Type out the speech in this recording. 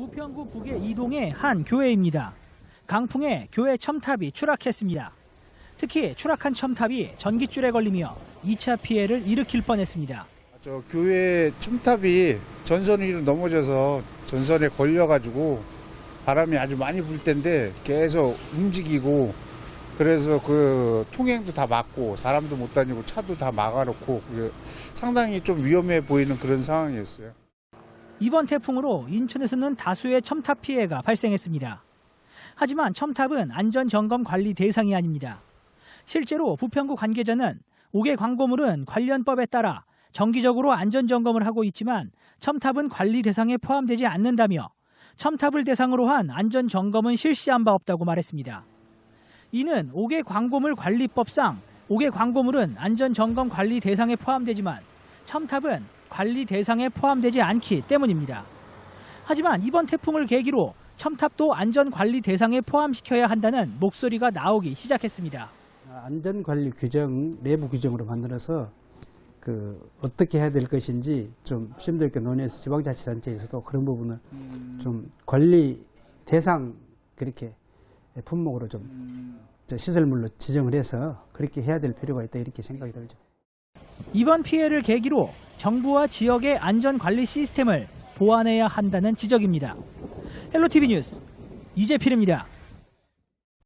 부평구 북의 이동의 한 교회입니다. 강풍에 교회 첨탑이 추락했습니다. 특히 추락한 첨탑이 전기줄에 걸리며 2차 피해를 일으킬 뻔했습니다. 저 교회 춤탑이 전선 위로 넘어져서 전선에 걸려가지고 바람이 아주 많이 불 텐데 계속 움직이고 그래서 그 통행도 다 막고 사람도 못 다니고 차도 다 막아놓고 상당히 좀 위험해 보이는 그런 상황이었어요. 이번 태풍으로 인천에서는 다수의 첨탑 피해가 발생했습니다. 하지만 첨탑은 안전점검 관리 대상이 아닙니다. 실제로 부평구 관계자는 5개 광고물은 관련법에 따라 정기적으로 안전점검을 하고 있지만 첨탑은 관리 대상에 포함되지 않는다며 첨탑을 대상으로 한 안전점검은 실시한 바 없다고 말했습니다. 이는 5개 광고물 관리법상 5개 광고물은 안전점검 관리 대상에 포함되지만 첨탑은 관리 대상에 포함되지 않기 때문입니다. 하지만 이번 태풍을 계기로 첨탑도 안전관리 대상에 포함시켜야 한다는 목소리가 나오기 시작했습니다. 안전관리 규정, 내부 규정으로 만들어서 그 어떻게 해야 될 것인지 좀 심도 있게 논의해서 지방자치단체에서도 그런 부분을 좀 관리 대상 그렇게 품목으로 좀저 시설물로 지정을 해서 그렇게 해야 될 필요가 있다 이렇게 생각이 들죠. 이번 피해를 계기로 정부와 지역의 안전관리 시스템을 보완해야 한다는 지적입니다. 헬로티비 뉴스 이재필입니다.